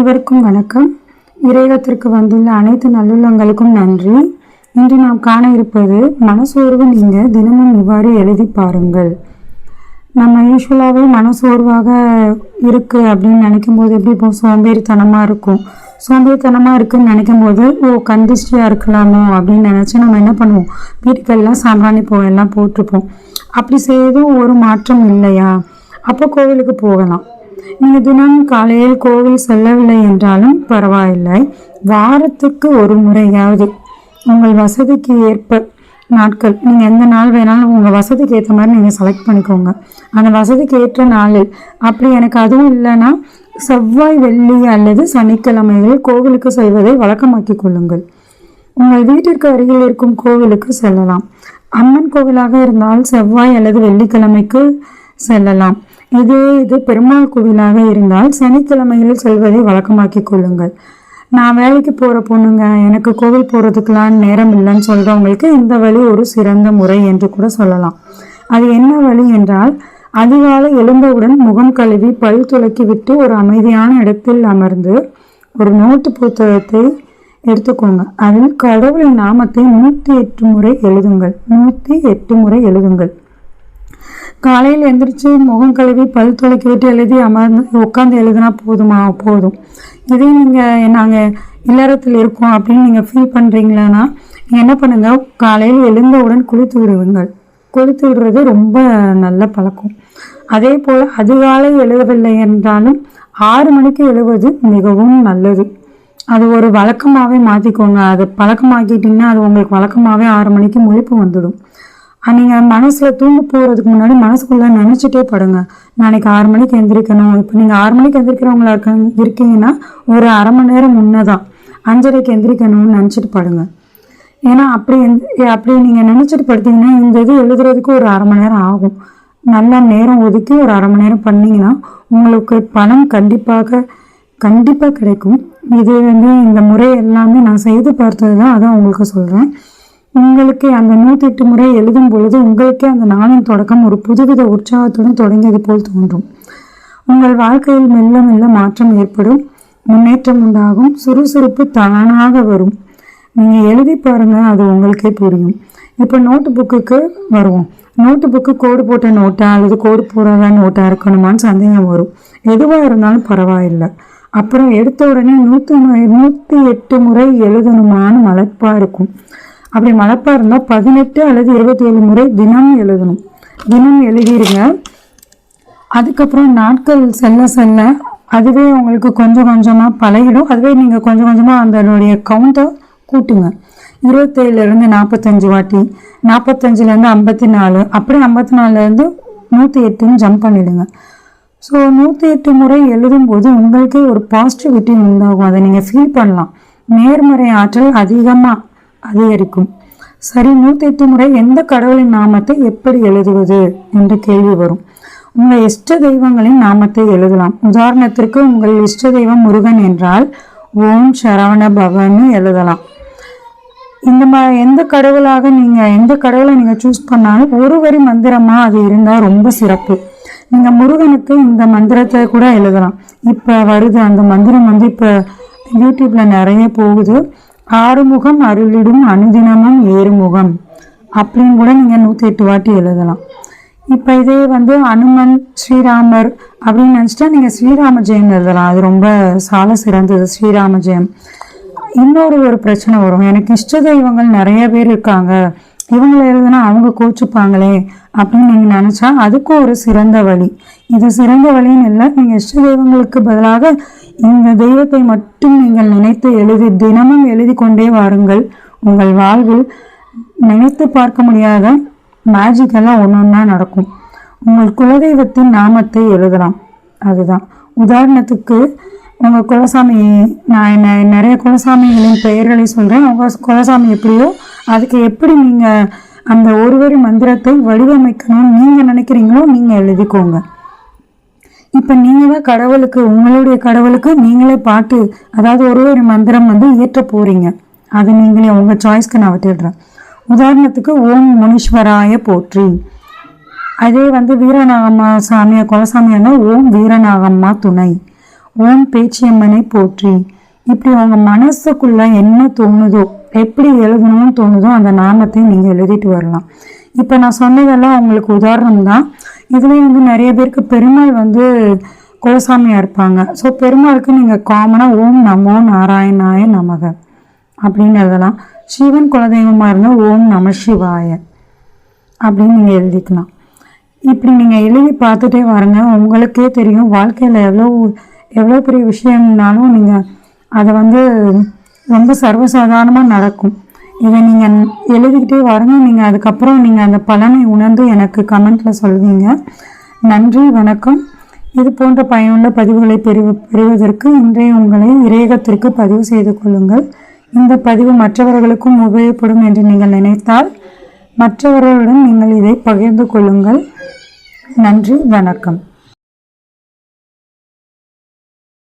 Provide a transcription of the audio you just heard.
அனைவருக்கும் வணக்கம். இறைவத்திற்கு வந்துள்ள அனைத்து நல்லுள்ளங்களுக்கும் நன்றி. இன்று நாம் காண இருப்பது மனசோர்வு நீங்கள் தினமும் இவ்வாறு எழுதி பாருங்கள். நம்ம யூஸ்வலாகவே மனசோர்வாக இருக்குது அப்படின்னு நினைக்கும் போது எப்படி இப்போ சோம்பேறித்தனமாக இருக்கும். சோம்பேறித்தனமாக இருக்குன்னு நினைக்கும் போது ஓ கந்திஷ்டியாக இருக்கலாமோ அப்படின்னு நினச்சி நம்ம என்ன பண்ணுவோம்? வீட்டுக்கெல்லாம் சாம்பிராணி பூவெல்லாம் போட்டிருப்போம். அப்படி செய்தும் ஒரு மாற்றம் இல்லையா? அப்போ கோவிலுக்கு போகலாம். நீங்கள் தினம் காலையில் கோவில் செல்லவில்லை என்றாலும் பரவாயில்லை. வாரத்துக்கு ஒரு முறையாவது உங்கள் வசதிக்கு ஏற்ப நாட்கள். நீங்கள் எந்த நாள் வேணாலும் உங்கள் வசதிக்கு ஏற்ற மாதிரி நீங்கள் செலக்ட் பண்ணிக்கோங்க. அந்த வசதிக்கு ஏற்ற நாளில். அப்படி எனக்கு அதுவும் இல்லைன்னா செவ்வாய் வெள்ளி அல்லது சனிக்கிழமைகளில் கோவிலுக்கு செல்வதை வழக்கமாக்கி கொள்ளுங்கள். உங்கள் வீட்டிற்கு அருகில் இருக்கும் கோவிலுக்கு செல்லலாம். அம்மன் கோவிலாக இருந்தால் செவ்வாய் அல்லது வெள்ளிக்கிழமைக்கு செல்லலாம். இது இது பெருமாள் கோவிலாக இருந்தால் சனிக்கிழமையில் செல்வதை வழக்கமாக்கி கொள்ளுங்கள். நான் வேலைக்கு போகிற பொண்ணுங்க எனக்கு கோவில் போகிறதுக்கெலாம் நேரம் இல்லைன்னு சொல்கிறவங்களுக்கு இந்த வழி ஒரு சிறந்த முறை என்று கூட சொல்லலாம். அது என்ன வழி என்றால் அதிகாலை எழுந்தவுடன் முகம் கழுவி பல் துளக்கி விட்டு ஒரு அமைதியான இடத்தில் அமர்ந்து ஒரு நோட்டு புத்தகத்தை எடுத்துக்கோங்க. அதில் கடவுளின் நாமத்தை நூற்றி எட்டு முறை எழுதுங்கள். நூற்றி எட்டு முறை எழுதுங்கள். காலையில் எந்திரிச்சு முகம் கழுவி பல் துளைக்கி விட்டு எழுதி அமர்ந்து உட்காந்து எழுதுனா போதுமா? போதும். இதே நீங்கள் நாங்கள் இல்லறத்தில் இருக்கோம் அப்படின்னு நீங்கள் ஃபீல் பண்ணுறீங்களான்னா என்ன பண்ணுங்கள் காலையில் எழுந்தவுடன் குளித்து விடுவீங்கள் குளித்து விடுறது ரொம்ப நல்ல பழக்கம். அதே போல் அதிகாலை எழுதவில்லை என்றாலும் ஆறு மணிக்கு எழுவது மிகவும் நல்லது. அது ஒரு வழக்கமாகவே மாற்றிக்கோங்க அது பழக்கமாக்கிட்டிங்கன்னா அது உங்களுக்கு வழக்கமாகவே ஆறு மணிக்கு முழிப்பு வந்துடும். நீங்கள் மனசில் தூங்க போகிறதுக்கு முன்னாடி மனசுக்குள்ளே நினச்சிட்டே படுங்க. நாளைக்கு ஆறு மணிக்கு எந்திரிக்கணும். இப்போ நீங்கள் ஆறு மணிக்கு எந்திரிக்கிறவங்களா இருக்க இருக்கீங்கன்னா ஒரு அரை மணி நேரம் முன்னே தான் அஞ்சரைக்கு எந்திரிக்கணும்னு நினச்சிட்டு படுங்க. ஏன்னா அப்படி எந்த அப்படி நீங்கள் நினச்சிட்டு படுத்தீங்கன்னா இந்த இது எழுதுறதுக்கு ஒரு அரை மணி நேரம் ஆகும். நல்ல நேரம் ஒதுக்கி ஒரு அரை மணி நேரம் பண்ணிங்கன்னா உங்களுக்கு பணம் கண்டிப்பாக கண்டிப்பாக கிடைக்கும். இது வந்து இந்த முறை எல்லாமே நான் செய்து பார்த்தது தான் அதான் உங்களுக்கு சொல்கிறேன் உங்களுக்கு அந்த நூத்தி எட்டு முறை எழுதும் பொழுது உங்களுக்கே அந்த நாளின் தொடக்கம் ஒரு புதுவித உற்சாகத்துடன் தொடங்கியது போல் தோன்றும். உங்கள் வாழ்க்கையில் மெல்ல மெல்ல மாற்றம் ஏற்படும். முன்னேற்றம் உண்டாகும். சுறுசுறுப்பு தானாக வரும். நீங்கள் எழுதி பாருங்கள் அது உங்களுக்கே புரியும். இப்போ நோட்டு புக்குக்கு வருவோம். நோட்டு புக்கு கோடு போட்ட நோட்டா அல்லது கோடு போடாத நோட்டா இருக்கணுமான்னு சந்தேகம் வரும். எதுவாக இருந்தாலும் பரவாயில்லை. அப்புறம் எடுத்த உடனே நூற்றி நூற்றி எட்டு முறை எழுதணுமான்னு மலைப்பாக இருக்கும். அப்படி மழைப்பா இருந்தால் பதினெட்டு அல்லது இருபத்தி ஏழு முறை தினம் எழுதணும். தினம் எழுதிடுங்க அதுக்கப்புறம் நாட்கள் செல்ல செல்ல அதுவே உங்களுக்கு கொஞ்சம் கொஞ்சமாக பழகிடும். அதுவே நீங்கள் கொஞ்சம் கொஞ்சமாக அதனுடைய கவுண்ட்டை கூட்டுங்க. இருபத்தேழுலேருந்து நாற்பத்தஞ்சு வாட்டி நாற்பத்தஞ்சிலேருந்து ஐம்பத்தி நாலு அப்படியே ஐம்பத்தி நாலுலேருந்து நூற்றி எட்டுன்னு ஜம்ப் பண்ணிவிடுங்க ஸோ நூற்றி எட்டு முறை எழுதும்போது உங்களுக்கே ஒரு பாசிட்டிவிட்டி உண்டாகும். அதை நீங்கள் ஃபீல் பண்ணலாம். நேர்மறை ஆற்றல் அதிகமாக அதிகரிக்கும். சரி நூற்றி எட்டு முறை எந்த கடவுளின் நாமத்தை எப்படி எழுதுவது என்ற கேள்வி வரும். உங்கள் இஷ்ட தெய்வங்களின் நாமத்தை எழுதலாம். உதாரணத்திற்கு உங்கள் இஷ்ட தெய்வம் முருகன் என்றால் ஓம் சரவண பவன்னு எழுதலாம். இந்த மாதிரி எந்த கடவுளாக நீங்கள் எந்த கடவுளை நீங்கள் சூஸ் பண்ணாலும் ஒரு வரி மந்திரமாக அது இருந்தால் ரொம்ப சிறப்பு. நீங்கள் முருகனுக்கு இந்த மந்திரத்தை கூட எழுதலாம். இப்போ வருது அந்த மந்திரம் வந்து இப்போ யூடியூப்பில் நிறைய போகுது. ஆறுமுகம் அருளிடும் அனுதினமும் ஏறுமுகம். அப்படின்னு கூட நீங்கள் நூற்றி எட்டு வாட்டி எழுதலாம். இப்போ இதே வந்து அனுமன் ஸ்ரீராமர் அப்படின்னு நினச்சிட்டா நீங்கள் ஸ்ரீராம ஜெயம் எழுதலாம். அது ரொம்ப சால சிறந்தது ஸ்ரீராம ஜெயம். இன்னொரு ஒரு பிரச்சனை வரும். எனக்கு இஷ்ட தெய்வங்கள் நிறைய பேர் இருக்காங்க. இவங்களை எழுதுனா அவங்க கோச்சுப்பாங்களே அப்படின்னு நீங்கள் நினச்சா அதுக்கும் ஒரு சிறந்த வழி. இது சிறந்த வழின்னு இல்லை நீங்கள் இஷ்ட தெய்வங்களுக்கு பதிலாக இந்த தெய்வத்தை மட்டும் நீங்கள் நினைத்து எழுதி தினமும் எழுதி கொண்டே வாருங்கள். உங்கள் வாழ்வில் நினைத்து பார்க்க முடியாத மேஜிக்கெல்லாம் ஒன்று ஒன்றா நடக்கும். உங்கள் குலதெய்வத்தின் நாமத்தை எழுதலாம். அதுதான். உதாரணத்துக்கு உங்கள் குலசாமி நான் என்ன நிறைய குலசாமிகளின் பெயர்களை சொல்கிறேன் உங்கள் குலசாமி எப்படியோ அதுக்கு எப்படி நீங்கள் அந்த ஒரு வரி மந்திரத்தை வடிவமைக்கணும்னு நீங்கள் நினைக்கிறீங்களோ நீங்கள் எழுதிக்கோங்க. இப்போ நீங்கள் தான் கடவுளுக்கு உங்களுடைய கடவுளுக்கு நீங்களே பாட்டு அதாவது ஒரு ஒரு மந்திரம் வந்து இயற்ற போகிறீங்க அது நீங்களே உங்கள் சாய்ஸ்க்கு நான் விட்டுடுறேன். உதாரணத்துக்கு ஓம் முனீஸ்வராய போற்றி. அதே வந்து வீரநாகம்மா சாமியா குலசாமியானா ஓம் வீரநாகம்மா துணை. ஓம் பேச்சியம்மனை போற்றி. இப்படி உங்க மனசுக்குள்ள என்ன தோணுதோ எப்படி எழுதணும்னு தோணுதோ அந்த நாமத்தை நீங்க எழுதிட்டு வரலாம். இப்போ நான் சொன்னதெல்லாம் உங்களுக்கு உதாரணம் தான் இதுலேயும் வந்து நிறைய பேருக்கு பெருமாள் வந்து குலசாமியாக இருப்பாங்க. ஸோ பெருமாளுக்கு நீங்கள் காமனாக ஓம் நமோ நாராயணாய நமக அப்படின்னு எழுதலாம் சிவன் குலதெய்வமாக இருந்தால் ஓம் நம சிவாய அப்படின்னு நீங்கள் எழுதிக்கலாம். இப்படி நீங்கள் எழுதி பார்த்துட்டே வாருங்க. உங்களுக்கே தெரியும் வாழ்க்கையில் எவ்வளோ எவ்வளோ பெரிய விஷயம்னாலும் நீங்கள் அதை வந்து ரொம்ப சர்வசாதாரணமாக நடக்கும். இதை நீங்கள் எழுதிக்கிட்டே வரணும் நீங்கள் அதுக்கப்புறம் நீங்கள் அந்த பலனை உணர்ந்து எனக்கு கமெண்ட்டில் சொல்வீங்க. நன்றி வணக்கம். இது போன்ற பயனுள்ள பதிவுகளை பெறு பெறுவதற்கு இன்றைய உங்களை இறையகத்திற்கு பதிவு செய்து கொள்ளுங்கள். இந்த பதிவு மற்றவர்களுக்கும் உபயோகப்படும் என்று நீங்கள் நினைத்தால் மற்றவர்களுடன் நீங்கள் இதை பகிர்ந்து கொள்ளுங்கள். நன்றி வணக்கம்.